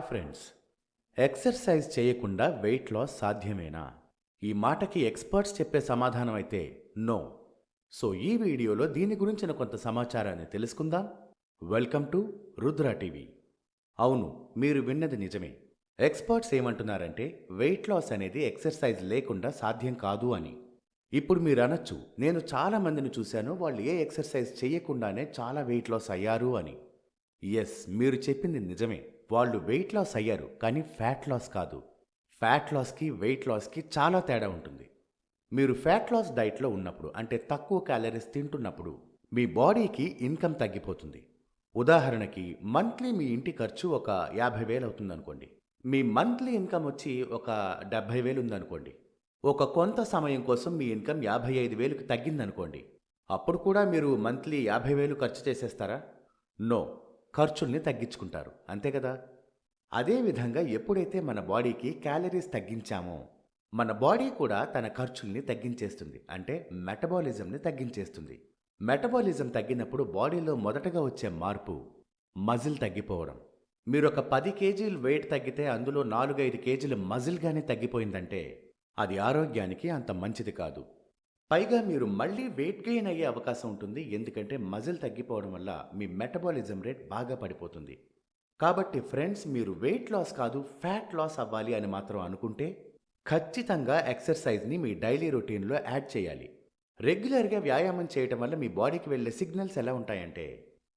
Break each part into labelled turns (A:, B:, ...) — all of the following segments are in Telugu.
A: ఫ్రెండ్స్. ఎక్సర్సైజ్ చేయకుండా వెయిట్ లాస్ సాధ్యమేనా? ఈ మాటకి ఎక్స్పర్ట్స్ చెప్పే సమాధానం అయితే నో. సో ఈ వీడియోలో దీని గురించిన కొంత సమాచారాన్ని తెలుసుకుందాం. Welcome to Rudra TV. అవును మీరు విన్నది నిజమే. ఎక్స్పర్ట్స్ ఏమంటున్నారంటే వెయిట్ లాస్ అనేది ఎక్సర్సైజ్ లేకుండా సాధ్యం కాదు అని. ఇప్పుడు మీరు అనొచ్చు నేను చాలా మందిని చూశాను వాళ్ళు ఏ ఎక్సర్సైజ్ చేయకుండానే చాలా వెయిట్ లాస్ అయ్యారు అని. ఎస్ మీరు చెప్పింది నిజమే. వాళ్ళు వెయిట్ లాస్ అయ్యారు కానీ ఫ్యాట్ లాస్ కాదు. ఫ్యాట్ లాస్కి వెయిట్ లాస్కి చాలా తేడా ఉంటుంది. మీరు ఫ్యాట్ లాస్ డైట్లో ఉన్నప్పుడు అంటే తక్కువ క్యాలరీస్ తింటున్నప్పుడు మీ బాడీకి ఇన్కమ్ తగ్గిపోతుంది. ఉదాహరణకి మంత్లీ మీ ఇంటి ఖర్చు ఒక యాభై వేలు అవుతుందనుకోండి. మీ మంత్లీ ఇన్కమ్ వచ్చి ఒక డెబ్భై వేలు ఉందనుకోండి. ఒక కొంత సమయం కోసం మీ ఇన్కమ్ యాభై ఐదు వేలకు తగ్గిందనుకోండి. అప్పుడు కూడా మీరు మంత్లీ యాభై వేలు ఖర్చు చేసేస్తారా? నో ఖర్చుల్ని తగ్గించుకుంటారు. అంతే కదా? అదేవిధంగా ఎప్పుడైతే మన బాడీకి క్యాలరీస్ తగ్గించామో మన బాడీ కూడా తన ఖర్చుల్ని తగ్గించేస్తుంది. అంటే మెటబాలిజంని తగ్గించేస్తుంది. మెటబాలిజం తగ్గినప్పుడు బాడీలో మొదటగా వచ్చే మార్పు మజిల్ తగ్గిపోవడం. మీరు ఒక పది కేజీలు వెయిట్ తగ్గితే అందులో నాలుగైదు కేజీలు మజిల్గానే తగ్గిపోయిందంటే అది ఆరోగ్యానికి అంత మంచిది కాదు. పైగా మీరు మళ్ళీ వెయిట్ గెయిన్ అయ్యే అవకాశం ఉంటుంది. ఎందుకంటే మజిల్ తగ్గిపోవడం వల్ల మీ మెటబాలిజం రేట్ బాగా పడిపోతుంది. కాబట్టి ఫ్రెండ్స్ మీరు వెయిట్ లాస్ కాదు ఫ్యాట్ లాస్ అవ్వాలి అని మాత్రం అనుకుంటే ఖచ్చితంగా ఎక్సర్సైజ్ని మీ డైలీ రొటీన్లో యాడ్ చేయాలి. రెగ్యులర్గా వ్యాయామం చేయటం వల్ల మీ బాడీకి వెళ్ళే సిగ్నల్స్ ఎలా ఉంటాయంటే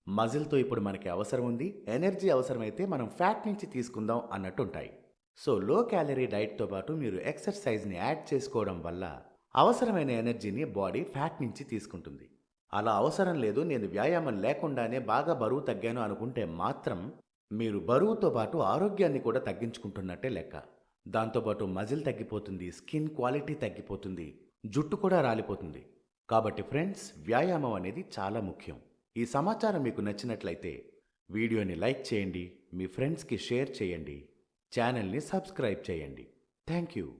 A: మజిల్తో ఇప్పుడు మనకి అవసరం ఉంది ఎనర్జీ అవసరమైతే మనం ఫ్యాట్ నుంచి తీసుకుందాం అన్నట్టు ఉంటాయి. సో లో క్యాలరీ డైట్తో పాటు మీరు ఎక్సర్సైజ్ని యాడ్ చేసుకోవడం వల్ల అవసరమైన ఎనర్జీని బాడీ ఫ్యాట్ నుంచి తీసుకుంటుంది. అలా అవసరం లేదు నేను వ్యాయామం లేకుండానే బాగా బరువు తగ్గాను అనుకుంటే మాత్రం మీరు బరువుతో పాటు ఆరోగ్యాన్ని కూడా తగ్గించుకుంటున్నట్టే లెక్క. దాంతోపాటు మజిల్ తగ్గిపోతుంది స్కిన్ క్వాలిటీ తగ్గిపోతుంది జుట్టు కూడా రాలిపోతుంది. కాబట్టి ఫ్రెండ్స్ వ్యాయామం అనేది చాలా ముఖ్యం. ఈ సమాచారం మీకు నచ్చినట్లయితే వీడియోని లైక్ చేయండి మీ ఫ్రెండ్స్కి షేర్ చేయండి ఛానల్ని సబ్స్క్రైబ్ చేయండి. Thank you.